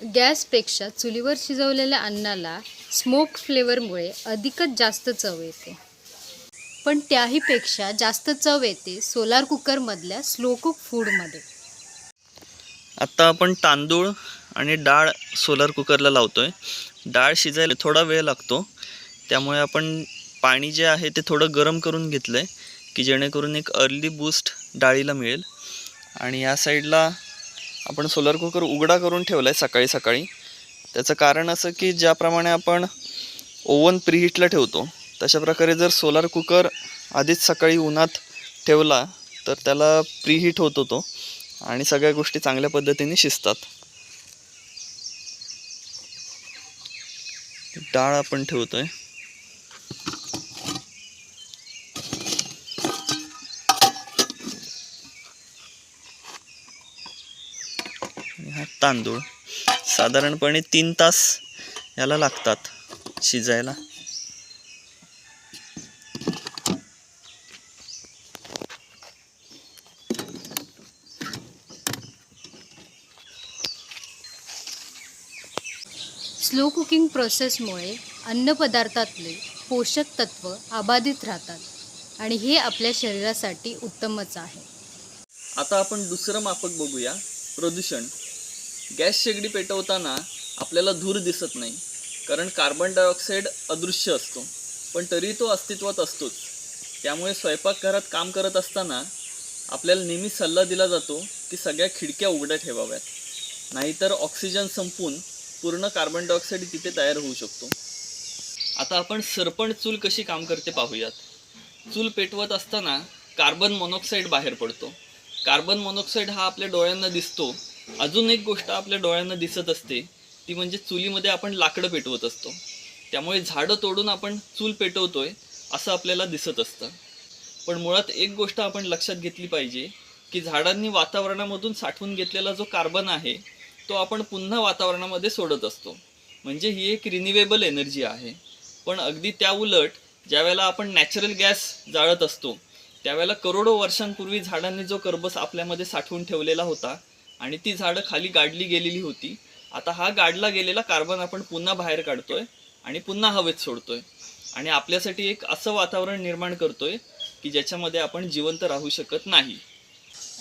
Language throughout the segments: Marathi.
गॅसपेक्षा चुलीवर शिजवलेल्या अन्नाला स्मोक फ्लेवरमुळे अधिकच जास्त चव येते. पण त्याहीपेक्षा जास्त चव येते सोलार कुकरमधल्या स्लो कुक फूडमध्ये. आत्ता आपण तांदूळ आणि डाळ सोलर कुकरला लावतो आहे डाळ शिजायला थोडा वेळ लागतो. त्यामुळे आपण पाणी जे आहे ते थोडं गरम करून घेतलं आहे की जेणेकरून एक अर्ली बूस्ट डाळीला मिळेल. आणि या साईडला आपण सोलर कुकर उघडा करून ठेवला आहे सकाळी सकाळी. त्याचं कारण असं की ज्याप्रमाणे आपण ओव्हन प्रीहीटला ठेवतो तशा प्रकारे जर सोलार कुकर आधीच सकाळी उन्हात ठेवला तर त्याला प्रीहीट होतो आणि सगळ्या गोष्टी चांगल्या पद्धतीने शिजतात. डाळ आपण ठेवतो आहे तांदूळ. साधारणपणे तीन तास याला लागतात शिजायला. स्लो कुकिंग प्रोसेसमुळे अन्नपदार्थातले पोषक तत्व अबाधित राहतात आणि हे आपल्या शरीरासाठी उत्तमच आहे. आता आपण दुसरं मापक बघूया. प्रदूषण. गॅस शेगडी पेटवताना आपल्याला धूर दिसत नाही कारण कार्बन डायऑक्साईड अदृश्य असतो पण तरी तो अस्तित्वात असतोच. त्यामुळे स्वयंपाकघरात काम करत असताना आपल्याला नेहमी सल्ला दिला जातो की सगळ्या खिडक्या उघड्या ठेवाव्यात नाहीतर ऑक्सिजन संपून पूर्ण कार्बन डायऑक्साईड तिथे तयार होऊ शकतो. आता आपण सरपण चूल कशी काम करते पाहूयात. चूल पेटवत असताना कार्बन मोनॉक्साईड बाहेर पडतो. कार्बन मोनॉक्साईड हा आपल्या डोळ्यांना दिसतो अजून एक गोष्ट आपल्या डोळ्यांना दिसत असते ती म्हणजे चुलीमध्ये आपण लाकडं पेटवत असतो. त्यामुळे झाडं तोडून आपण चूल पेटवतोय असं आपल्याला दिसत असतं. पण मुळात एक गोष्ट आपण लक्षात घेतली पाहिजे की झाडांनी वातावरणामधून साठवून घेतलेला जो कार्बन आहे तो आपण पुन्हा वातावरणामध्ये सोडत असतो. म्हणजे ही एक रिन्युएबल एनर्जी आहे. पण अगदी त्या उलट ज्यावेळेला आपण नॅचरल गॅस जाळत असतो त्यावेळेला करोडो वर्षांपूर्वी झाडांनी जो कर्बस आपल्यामध्ये साठवून ठेवलेला होता आणि ती झाडं खाली गाडली गेलेली होती. आता हा गाडला गेलेला कार्बन आपण पुन्हा बाहेर काढतोय आणि पुन्हा हवेत सोडतोय. आणि आपल्यासाठी एक असं वातावरण निर्माण करतोय की ज्याच्यामध्ये आपण जिवंत राहू शकत नाही.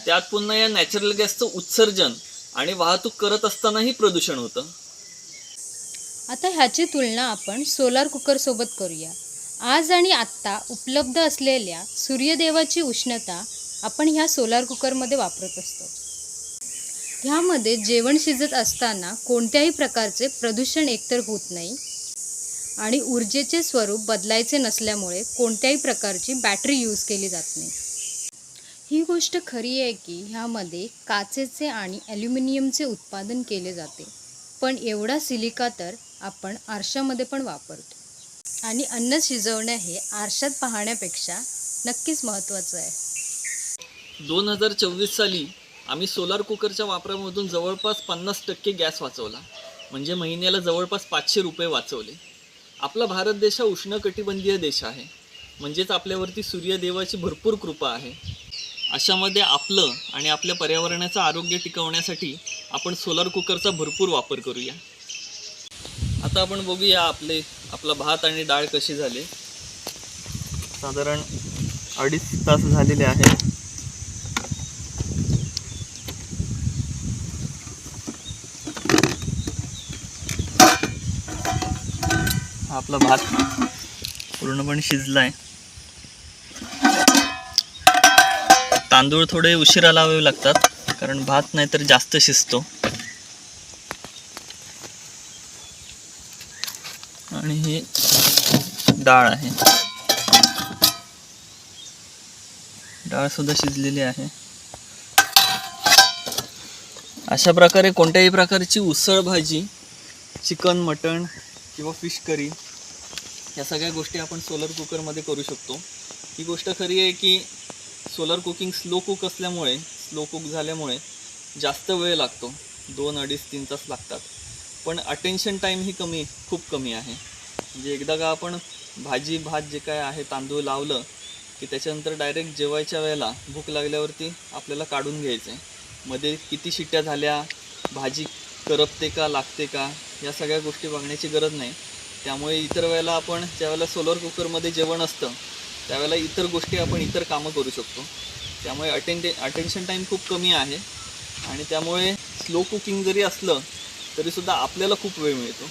त्यात पुन्हा या नॅचरल गॅसचं उत्सर्जन आणि वाहतूक करत असतानाही प्रदूषण होतं. आता ह्याची तुलना आपण सोलार कुकरसोबत करूया. आज आणि आत्ता उपलब्ध असलेल्या सूर्यदेवाची उष्णता आपण ह्या सोलार कुकरमध्ये वापरत असतो. ह्यामध्ये जेवण शिजत असताना कोणत्याही प्रकारचे प्रदूषण एकतर होत नाही आणि ऊर्जेचे स्वरूप बदलायचे नसल्यामुळे कोणत्याही प्रकारची बॅटरी यूज केली जात नाही. ही गोष्ट खरी आहे की ह्यामध्ये काचेचे आणि ॲल्युमिनियमचे उत्पादन केले जाते पण एवढा सिलिका तर आपण आरशामध्ये पण वापरतो. आणि अन्न शिजवणं हे आरशात पाहण्यापेक्षा नक्कीच महत्त्वाचं आहे. दोन हजार चोवीस साली आम्ही सोलार कुकरच्या वापरामधून जवळपास पन्नास टक्के गॅस वाचवला. म्हणजे महिन्याला जवळपास पाचशे रुपये वाचवले. आपला भारत देश हा उष्णकटिबंधीय देश आहे. म्हणजेच आपल्यावरती सूर्यदेवाची भरपूर कृपा आहे. अशामध्ये आपलं आणि आपल्या पर्यावरणाचं आरोग्य टिकवण्यासाठी आपण सोलार कुकरचा भरपूर वापर करूया. आता आपण बघूया आपले आपला भात आणि डाळ कशी झाली. साधारण अडीच तास झालेले आहेत. आपला भात पूर्णपणे शिजला आहे तांदूळ थोडे उशिरा लावावे लागतात कारण भात नाहीतर जास्त शिजतो. आणि ही डाळ आहे. डाळ सुद्धा शिजलेली आहे. अशा प्रकारे कोणत्याही प्रकारची उसळ भाजी चिकन मटण किंवा फिश करी या सगळ्या गोष्टी आपण सोलर कुकरमध्ये करू शकतो. ही गोष्ट खरी आहे की सोलर कुकिंग स्लो कुक असल्यामुळे स्लो कुक झाल्यामुळे जास्त वेळ लागतो. दोन अडीच तीन तास लागतात. पण अटेन्शन टाईम ही कमी खूप कमी आहे. म्हणजे एकदा का आपण भाजी भात जे काय आहे तांदूळ लावलं की त्याच्यानंतर डायरेक्ट जेवायच्या वेळेला भूक लागल्यावरती आपल्याला काढून घ्यायचं आहे मध्ये किती शिट्ट्या झाल्या भाजी करपते का लागते का या सगळ्या गोष्टी बघण्याची गरज नाही. त्यामुळे इतर वेळेला आपण ज्यावेळेला सोलर कुकरमध्ये जेवण असतं त्यावेळेला इतर गोष्टी आपण इतर कामं करू शकतो. त्यामुळे अटेंडे अटेन्शन टाईम खूप कमी आहे. आणि त्यामुळे स्लो कुकिंग जरी असलं तरीसुद्धा आपल्याला खूप वेळ मिळतो.